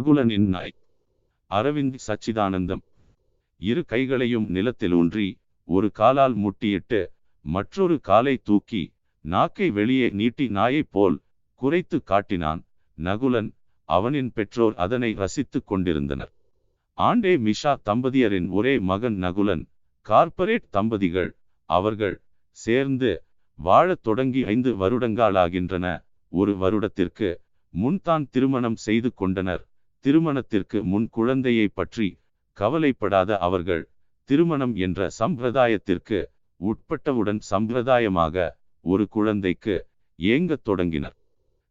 நகுலனின் நாய். அரவிந்த் சச்சிதானந்தம். இரு கைகளையும் நிலத்தில் ஊன்றி ஒரு காலால் முட்டியிட்டு மற்றொரு காலை தூக்கி நாக்கை வெளியே நீட்டி நாயைப் போல் குறைத்து காட்டினான் நகுலன். அவனின் பெற்றோர் அதனை ரசித்துக் கொண்டிருந்தனர். ஆண்டே மிஷா தம்பதியரின் ஒரே மகன் நகுலன். கார்ப்பரேட் தம்பதிகள் அவர்கள் சேர்ந்து வாழத் தொடங்கி ஐந்து வருடங்களாகின்றன. ஒரு வருடத்திற்கு முன்தான் திருமணம் செய்து கொண்டனர். திருமணத்திற்கு முன் குழந்தையை பற்றி கவலைப்படாத அவர்கள் திருமணம் என்ற சம்பிரதாயத்திற்கு உட்பட்டவுடன் சம்பிரதாயமாக ஒரு குழந்தைக்கு ஏங்கத் தொடங்கினர்.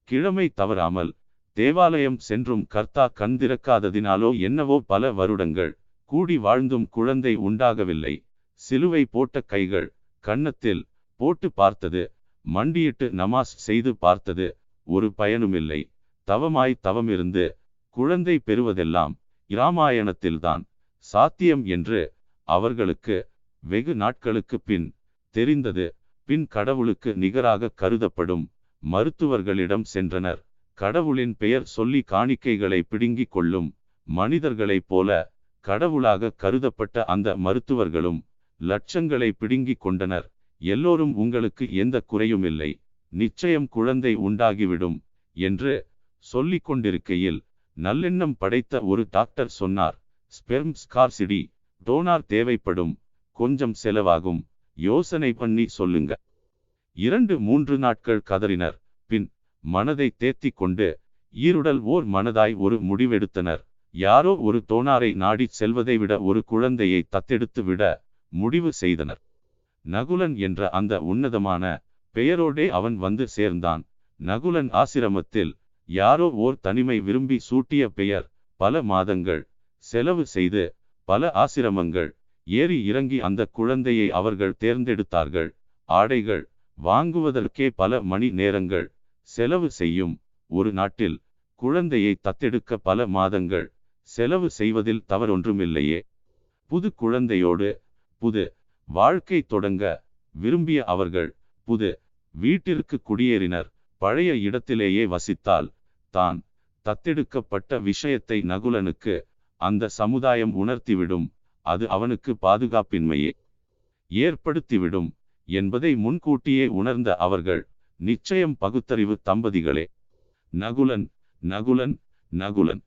கிழமை தவறாமல் தேவாலயம் சென்றும் கர்த்தா கண்திறக்காததினாலோ என்னவோ பல வருடங்கள் கூடி வாழ்ந்தும் குழந்தை உண்டாகவில்லை. சிலுவை போட்ட கைகள் கன்னத்தில் போட்டு பார்த்தது மண்டியிட்டு நமாஸ் செய்து பார்த்தது ஒரு பயனுமில்லை. தவமாய் தவமிருந்து குழந்தை பெறுவதெல்லாம் இராமாயணத்தில்தான் சாத்தியம் என்று அவர்களுக்கு வெகு நாட்களுக்கு பின் தெரிந்தது. பின் கடவுளுக்கு நிகராக கருதப்படும் மருத்துவர்களிடம் சென்றனர். கடவுளின் பெயர் சொல்லி காணிக்கைகளை பிடுங்கிக் கொள்ளும் மனிதர்களைப் போல கடவுளாக கருதப்பட்ட அந்த மருத்துவர்களும் லட்சங்களை பிடுங்கிக் கொண்டனர். எல்லோரும் உங்களுக்கு எந்த குறையும் இல்லை. நிச்சயம் குழந்தை உண்டாகிவிடும் என்று சொல்லிக் கொண்டிருக்கையில் நல்லெண்ணம் படைத்த ஒரு டாக்டர் சொன்னார் ஸ்பெர்ம் ஸ்கார்சிடி டோனார் தேவைப்படும் கொஞ்சம் செலவாகும் யோசனை பண்ணி சொல்லுங்க இரண்டு மூன்று நாட்கள் கதறினர். பின் மனதை தேத்திக் கொண்டு ஈருடல் ஓர் மனதாய் ஒரு முடிவெடுத்தனர். யாரோ ஒரு தோனாரை நாடிச் செல்வதை விட ஒரு குழந்தையை தத்தெடுத்து விட முடிவு செய்தனர். நகுலன் என்ற அந்த உன்னதமான பெயரோடே அவன் வந்து சேர்ந்தான். நகுலன் ஆசிரமத்தில் யாரோ ஓர் தனிமை விரும்பி சூட்டிய பெயர். பல மாதங்கள் செலவு செய்து பல ஆசிரமங்கள் ஏறி இறங்கி அந்த குழந்தையை அவர்கள் தேர்ந்தெடுத்தார்கள். ஆடைகள் வாங்குவதற்கே பல மணி நேரங்கள் செலவு செய்யும் ஒரு நாட்டில் குழந்தையை தத்தெடுக்க பல மாதங்கள் செலவு செய்வதில் தவறொன்றுமில்லையே. புது குழந்தையோடு புது வாழ்க்கை தொடங்க விரும்பிய அவர்கள் புது வீட்டிற்கு குடியேறினர். பழைய இடத்திலேயே வசித்தால் தான் தத்தெடுக்கப்பட்ட விஷயத்தை நகுலனுக்கு அந்த சமுதாயம் உணர்த்திவிடும் அது அவனுக்கு பாதுகாப்பின்மையே ஏற்படுத்திவிடும் என்பதை முன்கூட்டியே உணர்ந்த அவர்கள் நிச்சயம் பகுத்தறிவு தம்பதிகளே. நகுலன் நகுலன் நகுலன்.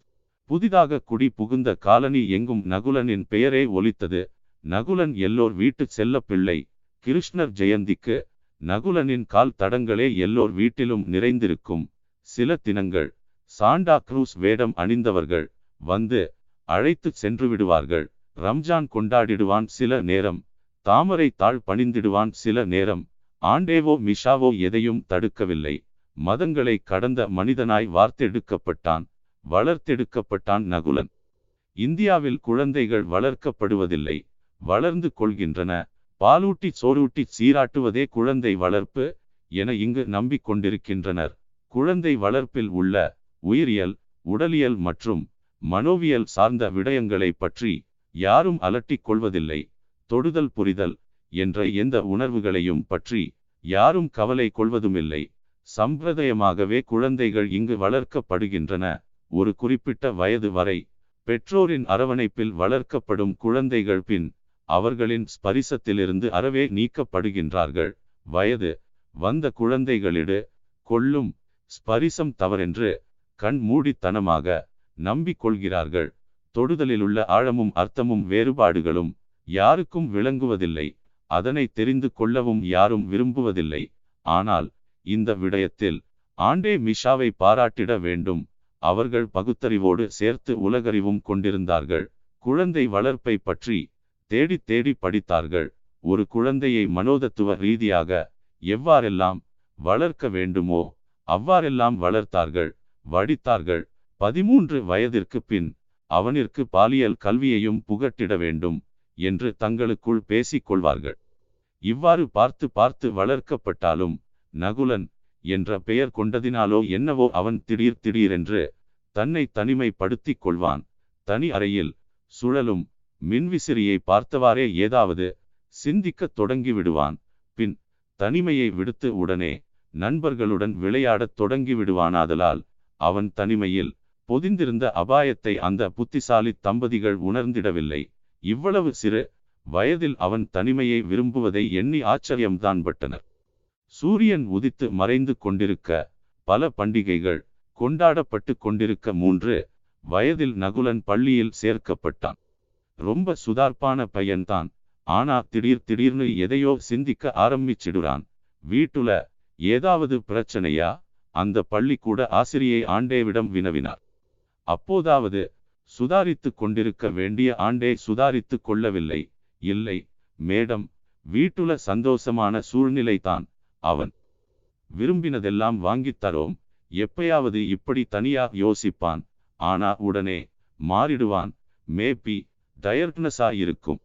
புதிதாக குடி புகுந்த காலனி எங்கும் நகுலனின் பெயரே ஒலித்தது. நகுலன் எல்லோர் வீட்டு செல்ல பிள்ளை கிருஷ்ணர் ஜெயந்திக்கு நகுலனின் கால் தடங்களே எல்லோர் வீட்டிலும் நிறைந்திருக்கும். சில தினங்கள் சாண்டா க்ரூஸ் வேடம் அணிந்தவர்கள் வந்து அழைத்து சென்று விடுவார்கள் ரம்ஜான் கொண்டாடிடுவான் சில நேரம் தாமரை தாழ் பணிந்திடுவான் சில நேரம் ஆண்டேவோ மிஷாவோ எதையும் தடுக்கவில்லை. மதங்களை கடந்த மனிதனாய் வார்த்தெடுக்கப்பட்டான் வளர்த்தெடுக்கப்பட்டான் நகுலன். இந்தியாவில் குழந்தைகள் வளர்க்கப்படுவதில்லை வளர்ந்து கொள்கின்றன. பாலூட்டி சோறூட்டி சீராட்டுவதே குழந்தை வளர்ப்பு என இங்கு நம்பிக்கொண்டிருக்கின்றனர். குழந்தை வளர்ப்பில் உள்ள உயிரியல் உடலியல் மற்றும் மனோவியல் சார்ந்த விடயங்களை பற்றி யாரும் அலட்டிக் கொள்வதில்லை. தொடுதல் புரிதல் என்ற எந்த உணர்வுகளையும் பற்றி யாரும் கவலை கொள்வதுமில்லை. சம்பிரதாயமாகவே குழந்தைகள் இங்கு வளர்க்கப்படுகின்றன. ஒரு குறிப்பிட்ட வயது வரை பெற்றோரின் அரவணைப்பில் வளர்க்கப்படும் குழந்தைகள் பின் அவர்களின் ஸ்பரிசத்திலிருந்து அறவே நீக்கப்படுகின்றார்கள். வயது வந்த குழந்தைகளிடு கொள்ளும் ஸ்பரிசம் தவறென்று கண் மூடித்தனமாக நம்பிக்கொள்கிறார்கள். தொடுதலிலுள்ள ஆழமும் அர்த்தமும் வேறுபாடுகளும் யாருக்கும் விளங்குவதில்லை. அதனை தெரிந்து கொள்ளவும் யாரும் விரும்புவதில்லை. ஆனால் இந்த விடயத்தில் ஆண்டே மிஷாவை பாராட்டிட வேண்டும். அவர்கள் பகுத்தறிவோடு சேர்த்து உலகறிவும் கொண்டிருந்தார்கள். குழந்தை வளர்ப்பை பற்றி தேடி தேடி படித்தார்கள். ஒரு குழந்தையை மனோதத்துவ ரீதியாக எவ்வாறெல்லாம் வளர்க்க வேண்டுமோ அவ்வாறெல்லாம் வளர்த்தார்கள் வடித்தார்கள். பதிமூன்று வயதிற்கு பின் அவனிற்கு பாலியல் கல்வியையும் புகட்டிட வேண்டும் என்று தங்களுக்குள் பேசிக் கொள்வார்கள். இவ்வாறு பார்த்து பார்த்து வளர்க்கப்பட்டாலும் நகுலன் என்ற பெயர் கொண்டதினாலோ என்னவோ அவன் திடீர் திடீரென்று தன்னை தனிமைப்படுத்திக் கொள்வான். தனி அறையில் சுழலும் மின்விசிறியை பார்த்தவாறே ஏதாவது சிந்திக்கத் தொடங்கி விடுவான் பின் தனிமையை விடுத்து உடனே நண்பர்களுடன் விளையாடத் தொடங்கிவிடுவானாதலால் அவன் தனிமையில் பொதிந்திருந்த அபாயத்தை அந்த புத்திசாலி தம்பதிகள் உணர்ந்திடவில்லை. இவ்வளவு சிறு வயதில் அவன் தனிமையை விரும்புவதை எண்ணி ஆச்சரியம்தான் பட்டனர் சூரியன் உதித்து மறைந்து கொண்டிருக்க பல பண்டிகைகள் கொண்டாடப்பட்டு கொண்டிருக்க மூன்று வயதில் நகுலன் பள்ளியில் சேர்க்கப்பட்டான். ரொம்ப சுதார்ப்பான பையன்தான். ஆனா திடீர் திடீர்னு எதையோ சிந்திக்க ஆரம்பிச்சிடுறான். வீட்டுல ஏதாவது பிரச்சனையா? அந்த பள்ளிக்கூட ஆசிரியை ஆண்டேவிடம் வினவினார். அப்போதாவது சுதாரித்து கொண்டிருக்க வேண்டிய ஆண்டே சுதாரித்து கொள்ளவில்லை. இல்லை மேடம் வீட்டுல சந்தோஷமான சூழ்நிலைதான் அவன். விரும்பினதெல்லாம் வாங்கித் தரோம். எப்பயாவது இப்படி தனியா யோசிப்பான். ஆனா உடனே மாறிடுவான். மேபி டயர்ட்னஸா இருக்கும்.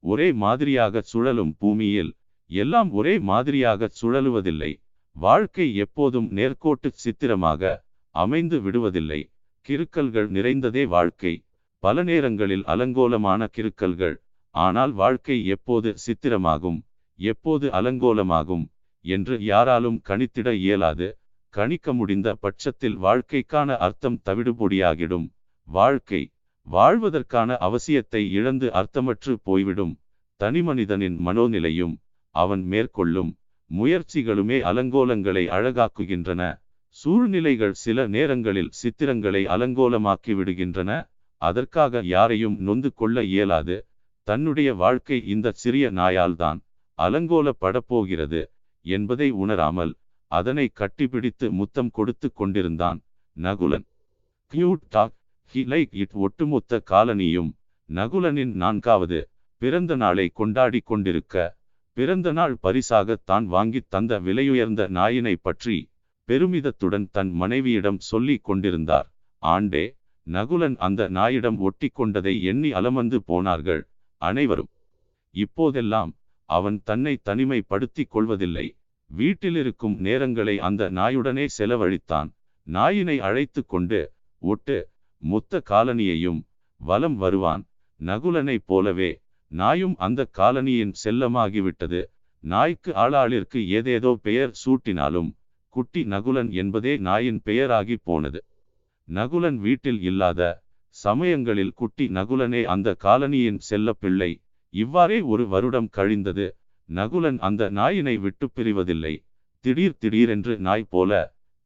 ஒரே மாதிரியாக சுழலும் பூமியில் எல்லாம் ஒரே மாதிரியாக சுழலுவதில்லை. வாழ்க்கை எப்போதும் நேர்கோட்டு சித்திரமாக அமைந்து விடுவதில்லை. கிருக்கல்கள் நிறைந்ததே வாழ்க்கை. பல நேரங்களில் அலங்கோலமான கிருக்கல்கள். ஆனால் வாழ்க்கை எப்போது சித்திரமாகும்? எப்போது அலங்கோலமாகும்? என்று யாராலும் கணித்திட இயலாது. கணிக்க முடிந்த பட்சத்தில் வாழ்க்கைக்கான அர்த்தம் தவிடுபொடியாகிடும். வாழ்க்கை வாழ்வதற்கான அவசியத்தை இழந்து அர்த்தமற்று போய்விடும். தனிமனிதனின் மனோநிலையும் அவன் மேற்கொள்ளும். முயற்சிகளுமே அலங்கோலங்களை அழகாக்குகின்றன. சூழ்நிலைகள் சில நேரங்களில் சித்திரங்களை அலங்கோலமாக்கி விடுகின்றன. அதற்காக யாரையும் நொந்து கொள்ள இயலாது. தன்னுடைய வாழ்க்கை இந்த சிறிய நாயால்தான் அலங்கோலப்படப்போகிறது என்பதை உணராமல் அதனை கட்டிப்பிடித்து முத்தம் கொடுத்து கொண்டிருந்தான் Nakulan. Cute dog he like it ஒட்டுமொத்த காலனியும் நகுலனின் நான்காவது பிறந்த நாளை கொண்டாடி கொண்டிருக்க பிறந்த நாள் பரிசாக தான் வாங்கித் தந்த விலையுயர்ந்த நாயினை பற்றி பெருமிதத்துடன் தன் மனைவியிடம் சொல்லிக் கொண்டிருந்தார். ஆண்டே நகுலன் அந்த நாயிடம் ஒட்டி கொண்டதை எண்ணி அலமந்து போனார்கள் அனைவரும். இப்போதெல்லாம் அவன் தன்னை தனிமைப்படுத்திக் கொள்வதில்லை. வீட்டிலிருக்கும் நேரங்களை அந்த நாயுடனே செலவழித்தான். நாயினை அழைத்து கொண்டு ஒட்டு மொத்த காலனியையும் வலம் வருவான். நகுலனைப் போலவே நாயும் அந்த காலனியின் செல்லமாகிவிட்டது. நாய்க்கு ஆளாளிற்கு ஏதேதோ பெயர் சூட்டினாலும் குட்டி நகுலன் என்பதே நாயின் பெயராகி போனது. நகுலன் வீட்டில் இல்லாத சமயங்களில் குட்டி நகுலனே அந்த காலனியின் செல்ல பிள்ளை இவ்வாறே ஒரு வருடம் கழிந்தது. நகுலன் அந்த நாயினை விட்டு பிரிவதில்லை. திடீர் திடீரென்று நாய் போல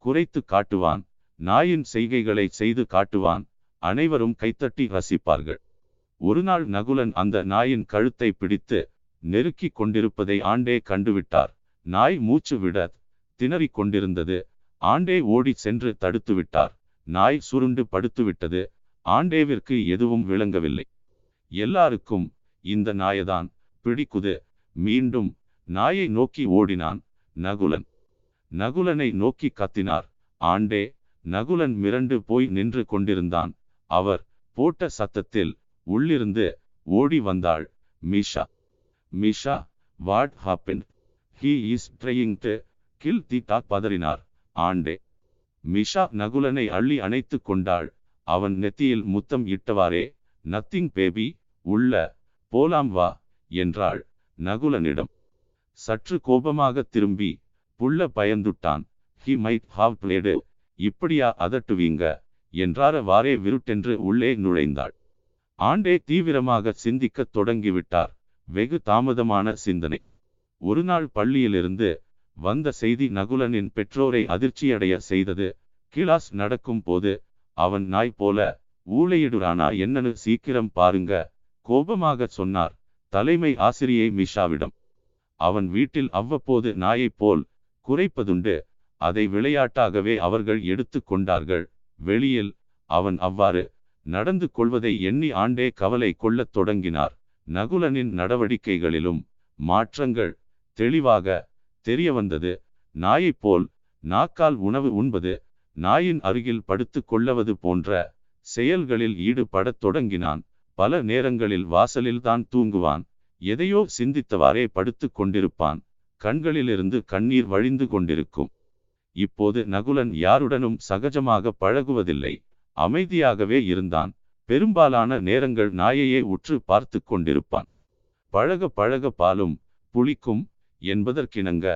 குறைத்து காட்டுவான். நாயின் செய்கைகளை செய்து காட்டுவான். அனைவரும் கைத்தட்டி ரசிப்பார்கள். ஒருநாள் நகுலன் அந்த நாயின் கழுத்தை பிடித்து நெருக்கி கொண்டிருப்பதை ஆண்டே கண்டுவிட்டார். நாய் மூச்சு விட திணறிக் கொண்டிருந்தது. ஆண்டே ஓடி சென்று தடுத்து விட்டார். நாய் சுருண்டு படுத்துவிட்டது ஆண்டேவிற்கு எதுவும் விளங்கவில்லை. எல்லாருக்கும் இந்த நாயதான் பிடிக்குது. மீண்டும் நாயை நோக்கி ஓடினான் நகுலன். நகுலனை நோக்கி கத்தினார். ஆண்டே நகுலன் மிரண்டு போய் நின்று கொண்டிருந்தான். அவர் போட்ட சத்தத்தில் உள்ளிருந்து ஓடி வந்தாள் Misha. Misha what happen? He is trying to kill the dog பதறினார். ஆண்டே. மிஷா நகுலனை அள்ளி அணைத்து கொண்டாள். அவன் நெத்தியில் முத்தம் இட்டவாறே நத்திங் பேபி உள்ள போலாம் வா என்றாள் நகுலனிடம். சற்று கோபமாக திரும்பி புள்ள பயந்துட்டான். ஹி மைட் ஹாவ் பிளேடு இப்படியா அதட்டுவீங்க? என்றார வாரே விருட்டென்று உள்ளே நுழைந்தாள். ஆண்டே தீவிரமாக சிந்திக்கத் தொடங்கிவிட்டார். வெகு தாமதமான சிந்தனை. ஒருநாள் பள்ளியிலிருந்து வந்த செய்தி நகுலனின் பெற்றோரை அதிர்ச்சியடைய செய்தது. கிளாஸ் நடக்கும் போது அவன் நாய் போல ஊழையிடுறானா? என்னன்னு சீக்கிரம் பாருங்க கோபமாக சொன்னார் தலைமை ஆசிரியை மிஷாவிடம். அவன் வீட்டில் அவ்வப்போது நாயைப் போல் குறைப்பதுண்டு அதை விளையாட்டாகவே அவர்கள் எடுத்து கொண்டார்கள். வெளியில் அவன் அவ்வாறு நடந்து கொள்வதை எண்ணி ஆண்டே கவலை கொள்ளத் தொடங்கினார். நகுலனின் நடவடிக்கைகளிலும் மாற்றங்கள் தெளிவாக தெரிய வந்தது. நாயைப் போல் நாக்கால் உணவு உண்பது நாயின் அருகில் படுத்து கொள்ளவது போன்ற செயல்களில் ஈடுபடத் தொடங்கினான். பல நேரங்களில் வாசலில்தான் தூங்குவான். எதையோ சிந்தித்தவாறே படுத்து கொண்டிருப்பான். கண்களிலிருந்து கண்ணீர் வழிந்து கொண்டிருக்கும். இப்போது நகுலன் யாருடனும் சகஜமாக பழகுவதில்லை. அமைதியாகவே இருந்தான். பெரும்பாலான நேரங்கள் நாயையே உற்று பார்த்து கொண்டிருப்பான். பழக பழக பாலும் புளிக்கும் என்பதற்கிணங்க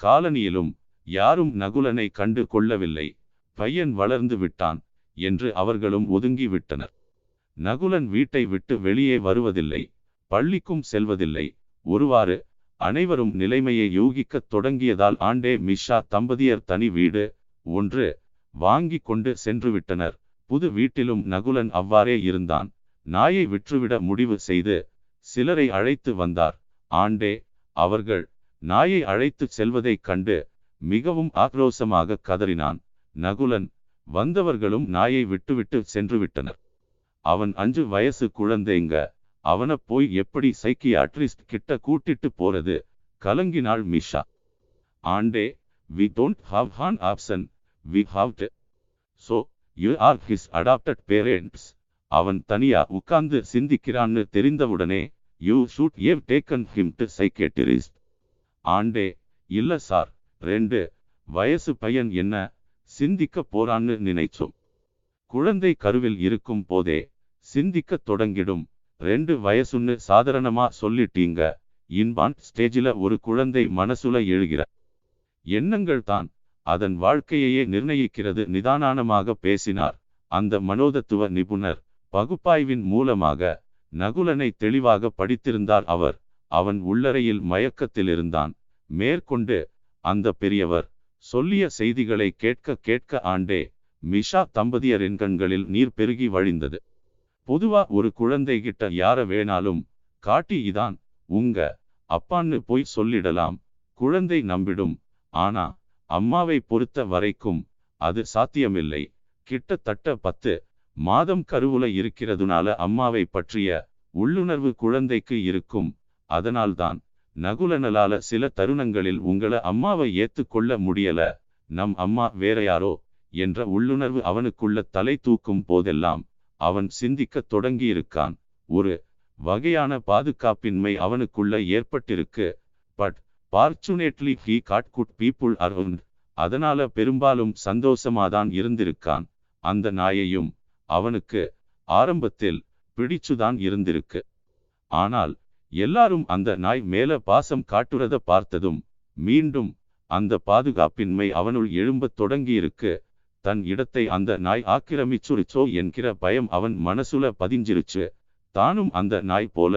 காலனியிலும் யாரும் நகுலனை கண்டு கொள்ளவில்லை. பையன் வளர்ந்து விட்டான் என்று அவர்களும் ஒதுங்கி விட்டனர் நகுலன் வீட்டை விட்டு வெளியே வருவதில்லை. பள்ளிக்கும் செல்வதில்லை. ஒருவாறு அனைவரும் நிலைமையை யூகிக்கத் தொடங்கியதால் ஆண்டே மிஷா தம்பதியர் தனி வீடு ஒன்று வாங்கி கொண்டு சென்று விட்டனர் புது வீட்டிலும் நகுலன் அவ்வாறே இருந்தான். நாயை விற்றுவிட முடிவு செய்து சிலரை அழைத்து வந்தார். ஆண்டே அவர்கள் நாயை அழைத்துச் செல்வதைக் கண்டு மிகவும் ஆக்ரோசமாக கதறினான். நகுலன் வந்தவர்களும் நாயை விட்டுவிட்டு சென்று விட்டனர் அவன் அஞ்சு வயசு குழந்தைங்க அவனை போய் எப்படி சைக்கியாட்ரிஸ்ட் கிட்ட கூட்டிட்டு போறது? கலங்கினாள் மிஷா. ஆண்டே we don't have an option we have to so you are his adopted parents. அவன் தனியா உட்கார்ந்து சிந்திக்கிறான்னு தெரிந்தவுடனே you should have taken him to psychiatrist ஆண்டே இல்ல சார். ரெண்டு வயசு பையன் என்ன சிந்திக்க போறான்னு நினைச்சோம். குழந்தை கருவில் இருக்கும் போதே சிந்திக்க தொடங்கிடும். ரெண்டு வயசுன்னு சாதாரணமா சொல்லிட்டீங்க. இன்பான் ஸ்டேஜில் ஒரு குழந்தை மனசுல எழுகிற எண்ணங்கள் தான் அதன் வாழ்க்கையையே நிர்ணயிக்கிறது நிதானமாக பேசினார். அந்த மனோதத்துவ நிபுணர் பகுப்பாய்வின் மூலமாக நகுலனை தெளிவாக படித்திருந்தார் அவர். அவன் உள்ளறையில் மயக்கத்தில் இருந்தான் மேற்கொண்டு அந்த பெரியவர் சொல்லிய செய்திகளை கேட்க கேட்க ஆண்டே மிஷா தம்பதியரின் கண்களில் நீர் பெருகி வழிந்தது. பொதுவா ஒரு குழந்தை கிட்ட யார வேணாலும் காட்டி இதான் உங்க அப்பான்னு போய் சொல்லிடலாம் குழந்தை நம்பிடும் ஆனா அம்மாவை பொறுத்த வரைக்கும் அது சாத்தியமில்லை. கிட்டத்தட்ட பத்து மாதம் கருவுல இருக்கிறதுனால அம்மாவை பற்றிய உள்ளுணர்வு குழந்தைக்கு இருக்கும். அதனால்தான் நகுலனலால சில தருணங்களில் உங்கள அம்மாவை ஏத்துக்கொள்ள முடியல. நம் அம்மா வேற யாரோ என்ற உள்ளுணர்வு அவனுக்குள்ள தலை தூக்கும் போதெல்லாம் அவன் சிந்திக்கத் தொடங்கியிருக்கான். ஒரு வகையான பாதுகாப்பின்மை அவனுக்குள்ள ஏற்பட்டிருக்கு. But fortunately he got good people around அதனால பெரும்பாலும் சந்தோஷமாதான் இருந்திருக்கான். அந்த நாயையும் அவனுக்கு ஆரம்பத்தில் பிடிச்சுதான் இருந்திருக்கு. ஆனால் எல்லாரும் அந்த நாய் மேல பாசம் காட்டுறத பார்த்ததும் மீண்டும் அந்த பாதுகாப்பின்மை அவனுள் எழும்பத் தொடங்கியிருக்கு. தன் இடத்தை அந்த நாய் ஆக்கிரமிச்சுருச்சோ என்கிற பயம் அவன் மனசுல பதிஞ்சிருச்சு. தானும் அந்த நாய் போல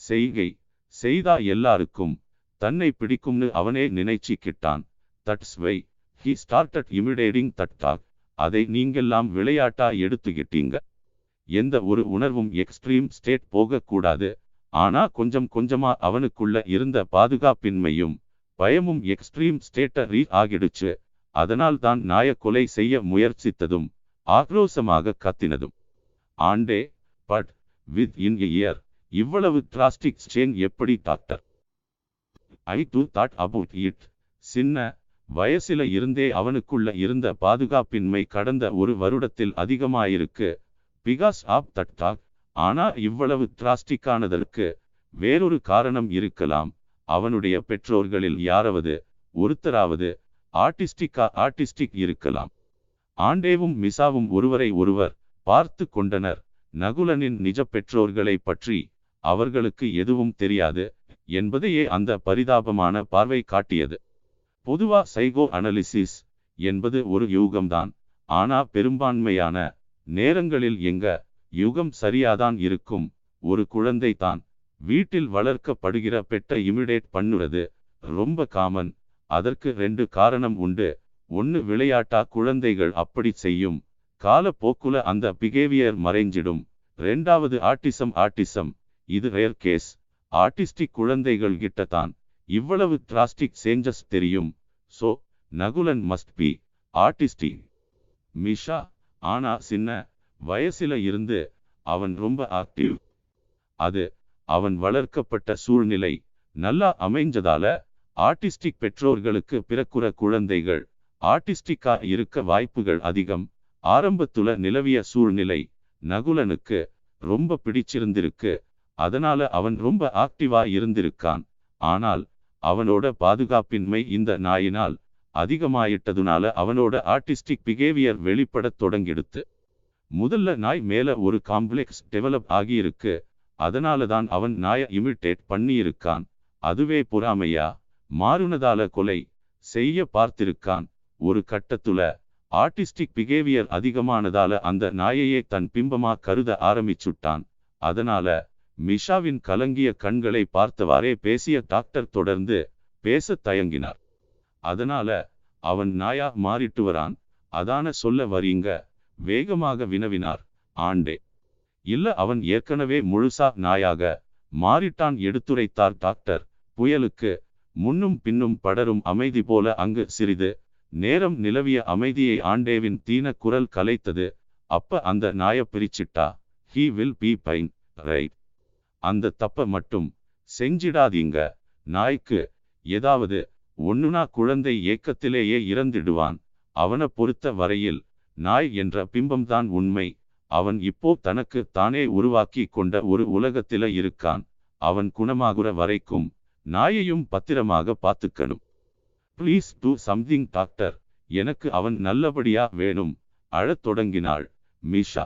செய்கை செய்தா எல்லாருக்கும் தன்னை பிடிக்கும்னு அவனே நினைச்சிக்கிட்டான். That's why he started imitating that dog அதை நீங்கெல்லாம் விளையாட்டா எடுத்துக்கிட்டீங்க. எந்த ஒரு உணர்வும் எக்ஸ்ட்ரீம் ஸ்டேட் போகக்கூடாது. ஆனா கொஞ்சம் கொஞ்சமா அவனுக்குள்ள இருந்த பாதுகாப்பின்மையும் பயமும் எக்ஸ்ட்ரீம் ஸ்டேட்ட ரீ ஆகிடுச்சு. அதனால் தான் நாய கொலை செய்ய முயற்சித்ததும் ஆக்ரோசமாக கத்தினதும். ஆண்டே பட் வித் இன் இயர் இவ்வளவு டிராஸ்டிக் ஸ்டேன் எப்படி doctor I too thought about it சின்ன வயசில இருந்தே அவனுக்குள்ள இருந்த பாதுகாப்பின்மை கடந்த ஒரு வருடத்தில் அதிகமாயிருக்கு. பிகாஸ் ஆப் தட் டாக் ஆனா இவ்வளவு டிராஸ்டிக்கானதற்கு வேறொரு காரணம் இருக்கலாம். அவனுடைய பெற்றோர்களில் யாராவது ஒருத்தராவது ஆர்டிஸ்டிக்கா ஆர்டிஸ்டிக் இருக்கலாம். ஆண்டேவும் மிசாவும் ஒருவரை ஒருவர் பார்த்து கொண்டனர். நகுலனின் நிஜ பெற்றோர்களை பற்றி அவர்களுக்கு எதுவும் தெரியாது. என்பதையே அந்த பரிதாபமான பார்வை காட்டியது. பொதுவா சைகோ அனலிசிஸ் என்பது ஒரு யூகம்தான். ஆனா பெரும்பான்மையான நேரங்களில் எங்க யுகம் சரியாதான் இருக்கும் ஒரு குழந்தை தான் வீட்டில் வளர்க்கப்படுகிற பெட்டை இமிடேட் பண்ணுறது ரொம்ப காமன். அதற்கு ரெண்டு காரணம் உண்டு. ஒன்னு விளையாட்டா குழந்தைகள் அப்படி செய்யும். காலப்போக்குல அந்த பிகேவியர் மறைஞ்சிடும். ரெண்டாவது ஆட்டிசம் ஆட்டிசம். இது ரேர் கேஸ். ஆர்டிஸ்டிக் குழந்தைகள் கிட்டத்தான் இவ்வளவு டிராஸ்டிக் சேஞ்சஸ் தெரியும். So Nakulan must be artistic Misha ஆனா சின்ன வயசுல இருந்து அவன் ரொம்ப ஆக்டிவ் அது அவன் வளர்க்கப்பட்ட சூழ்நிலை நல்லா அமைஞ்சதால ஆர்டிஸ்டிக் பெற்றோர்களுக்கு பிறக்குற குழந்தைகள் ஆர்டிஸ்டிக்கா இருக்க வாய்ப்புகள் அதிகம். ஆரம்பத்துல நிலவிய சூழ்நிலை நகுலனுக்கு ரொம்ப பிடிச்சிருந்திருக்கு. அதனால அவன் ரொம்ப ஆக்டிவா இருந்திருக்கான். ஆனால் அவனோட பாதுகாப்பின்மை இந்த நாயினால் அதிகமாயிட்டதுனால அவனோட ஆர்டிஸ்டிக் பிஹேவியர் வெளிப்படத் தொடங்கிடுத்து. முதல்ல நாய் மேல ஒரு காம்ப்ளெக்ஸ் டெவலப் ஆகியிருக்கு. அதனால தான் அவன் நாய இமிட்டேட் பண்ணியிருக்கான். அதுவே பொறாமையா? மாறுனதால கொலை செய்ய பார்த்திருக்கான். ஒரு கட்டத்துல ஆர்டிஸ்டிக் பிஹேவியர் அதிகமானதால அந்த நாயையே தன் பிம்பமா கருத ஆரம்பிச்சுட்டான். அதனால மிஷாவின் கலங்கிய கண்களை பார்த்தவாறே பேசிய டாக்டர் தொடர்ந்து பேச தயங்கினார். அதனால அவன் நாயா மாறிட்டு வரான் அதான சொல்ல வரீங்க வேகமாக வினவினார். ஆண்டே. இல்ல அவன் ஏற்கனவே முழுசா நாயாக மாறிட்டான் எடுத்துரைத்தார் டாக்டர். புயலுக்கு முன்னும் பின்னும் படரும் அமைதி போல அங்கு சிறிது நேரம் நிலவிய அமைதியை ஆண்டேவின் தீன குரல் கலைத்தது. அப்ப அந்த நாய பிரிச்சிட்டா? He will be fine right அந்த தப்ப மட்டும் செஞ்சிடாதீங்க. நாய்க்கு ஏதாவது ஒண்ணுனா குழந்தை ஏக்கத்திலேயே இறந்திடுவான். அவனை பொறுத்த வரையில் நாய் என்ற பிம்பம்தான் உண்மை. அவன் இப்போ தனக்கு தானே உருவாக்கி கொண்ட ஒரு உலகத்தில இருக்கான். அவன் குணமாகுற வரைக்கும் நாயையும் பத்திரமாக பார்த்துக்கணும். ப்ளீஸ் டூ சம்திங் டாக்டர் எனக்கு அவன் நல்லபடியா வேணும். அழத் தொடங்கினாள் மீஷா.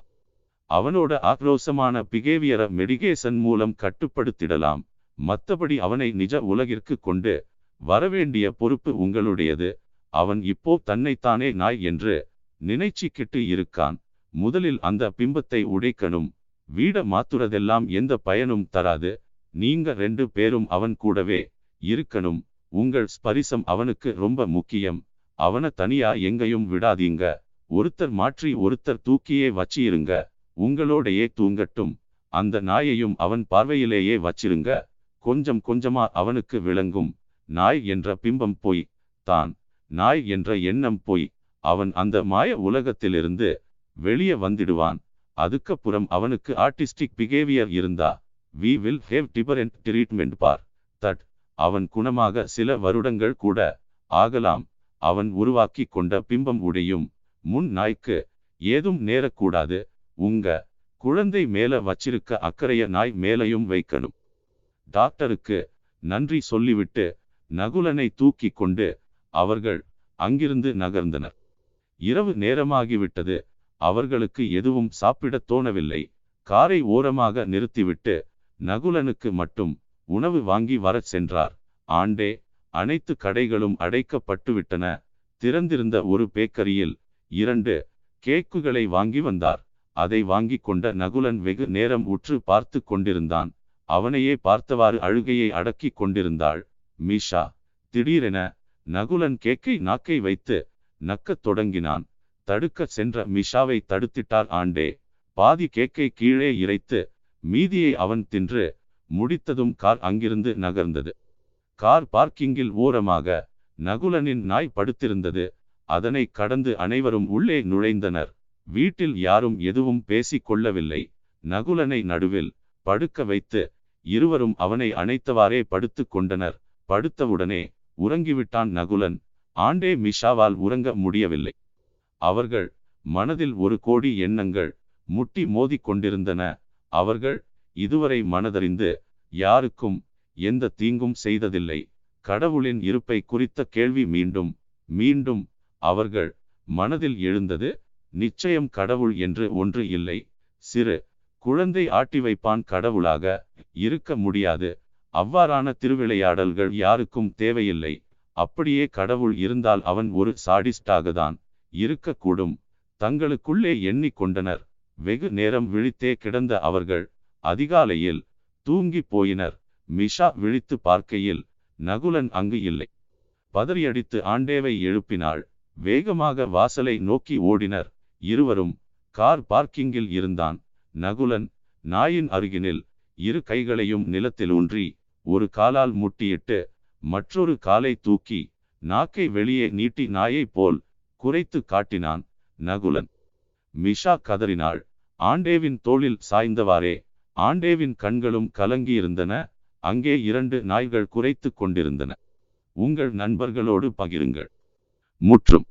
அவனோட ஆக்ரோசமான பிகேவியரை மெடிகேஷன் மூலம் கட்டுப்படுத்திடலாம். மத்தபடி அவனை நிஜ உலகிற்கு கொண்டு வரவேண்டிய பொறுப்பு உங்களுடையது. அவன் இப்போ தன்னைத்தானே நாய் என்று நினைச்சிக்கிட்டு இருக்கான். முதலில் அந்த பிம்பத்தை உடைக்கணும். வீட மாத்துறதெல்லாம் எந்த பயனும் தராது. நீங்க ரெண்டு பேரும் அவன் கூடவே இருக்கணும். உங்கள் ஸ்பரிசம் அவனுக்கு ரொம்ப முக்கியம். அவனை தனியா எங்கேயும் விடாதீங்க. ஒருத்தர் மாற்றி ஒருத்தர் தூக்கியே வச்சிருங்க. உங்களோடையே தூங்கட்டும். அந்த நாயையும் அவன் பார்வையிலேயே வச்சிருங்க. கொஞ்சம் கொஞ்சமா அவனுக்கு விளங்கும். நாய் என்ற பிம்பம் போய். தான். நாய் என்ற எண்ணம் போய். அவன் அந்த மாய உலகத்திலிருந்து வெளியே வந்துடுவான். அதுக்கப்புறம் அவனுக்கு ஆர்டிஸ்டிக் பிஹேவியர் இருந்தா. We will have different treatment for. That. அவன் குணமாக சில வருடங்கள் கூட ஆகலாம். அவன் உருவாக்கி கொண்ட பிம்பம் உடையும். முன் நாய்க்கு ஏதும் நேரக்கூடாது. உங்க குழந்தை மேல வச்சிருக்க அக்கறைய நாய் மேலையும் வைக்கணும். டாக்டருக்கு நன்றி சொல்லிவிட்டு நகுலனை தூக்கி கொண்டு அவர்கள் அங்கிருந்து நகர்ந்தனர். இரவு நேரமாகிவிட்டது. அவர்களுக்கு எதுவும் சாப்பிடத் தோணவில்லை. காரை ஓரமாக நிறுத்திவிட்டு நகுலனுக்கு மட்டும் உணவு வாங்கி வரச் சென்றார். ஆண்டே அனைத்து கடைகளும் அடைக்கப்பட்டுவிட்டன. திறந்திருந்த ஒரு பேக்கரியில் இரண்டு கேக்குகளை வாங்கி வந்தார். அதை வாங்கி கொண்ட நகுலன் வெகு நேரம் உற்று பார்த்து கொண்டிருந்தான். அவனையே பார்த்தவாறு அழுகையை அடக்கி கொண்டிருந்தாள். மீஷா திடீரென நகுலன் கேக்கை நாக்கை வைத்து நக்கத் தொடங்கினான். தடுக்க சென்ற மிஷாவை தடுத்திட்டார் ஆண்டே. பாதி கேக்கை கீழே இறைத்து மீதியை அவன் தின்று முடித்ததும் கார் அங்கிருந்து நகர்ந்தது. கார் பார்க்கிங்கில் ஓரமாக நகுலனின் நாய் படுத்திருந்தது. அதனை கடந்து அனைவரும் உள்ளே நுழைந்தனர். வீட்டில் யாரும் எதுவும் பேசிக் கொள்ளவில்லை. நகுலனை நடுவில் படுக்க வைத்து இருவரும் அவனை அணைத்தவாறே படுத்து கொண்டனர். படுத்தவுடனே உறங்கிவிட்டான் நகுலன். ஆண்டே மிஷாவால் உறங்க முடியவில்லை. அவர்கள் மனதில் ஒரு கோடி எண்ணங்கள் முட்டி மோதிக் கொண்டிருந்தன. அவர்கள் இதுவரை மனதறிந்து யாருக்கும் எந்த தீங்கும் செய்ததில்லை. கடவுளின் இருப்பை குறித்த கேள்வி மீண்டும் மீண்டும் அவர்கள் மனதில் எழுந்தது நிச்சயம் கடவுள் என்று ஒன்று இல்லை. சிறு குழந்தை ஆட்டி வைப்பான் கடவுளாக இருக்க முடியாது. அவ்வாறான திருவிளையாடல்கள் யாருக்கும் தேவையில்லை. அப்படியே கடவுள் இருந்தால் அவன் ஒரு சாடிஸ்டாக தான் இருக்கக்கூடும். தங்களுக்குள்ளே எண்ணிக்கொண்டனர். வெகு நேரம் விழித்தே கிடந்த அவர்கள் அதிகாலையில் தூங்கி போயினர். மிஷா விழித்து பார்க்கையில் நகுலன் அங்கு இல்லை. பதறியடித்து ஆண்டேவை எழுப்பினாள். வேகமாக வாசலை நோக்கி ஓடினர். இருவரும் கார் பார்க்கிங்கில் இருந்தான். நகுலன் நாயின் அருகினில் இரு கைகளையும் நிலத்தில் ஊன்றி ஒரு காலால் முட்டியிட்டு மற்றொரு காலை தூக்கி நாக்கை வெளியே நீட்டி நாயைப் போல் குறைத்து காட்டினான் நகுலன். மிஷா கதறினாள். ஆண்டேவின் தோளில் சாய்ந்தவாறே ஆண்டேவின் கண்களும் கலங்கியிருந்தன. அங்கே இரண்டு நாய்கள் குறைத்து கொண்டிருந்தன. உங்கள் நண்பர்களோடு பகிருங்கள். முற்றும்.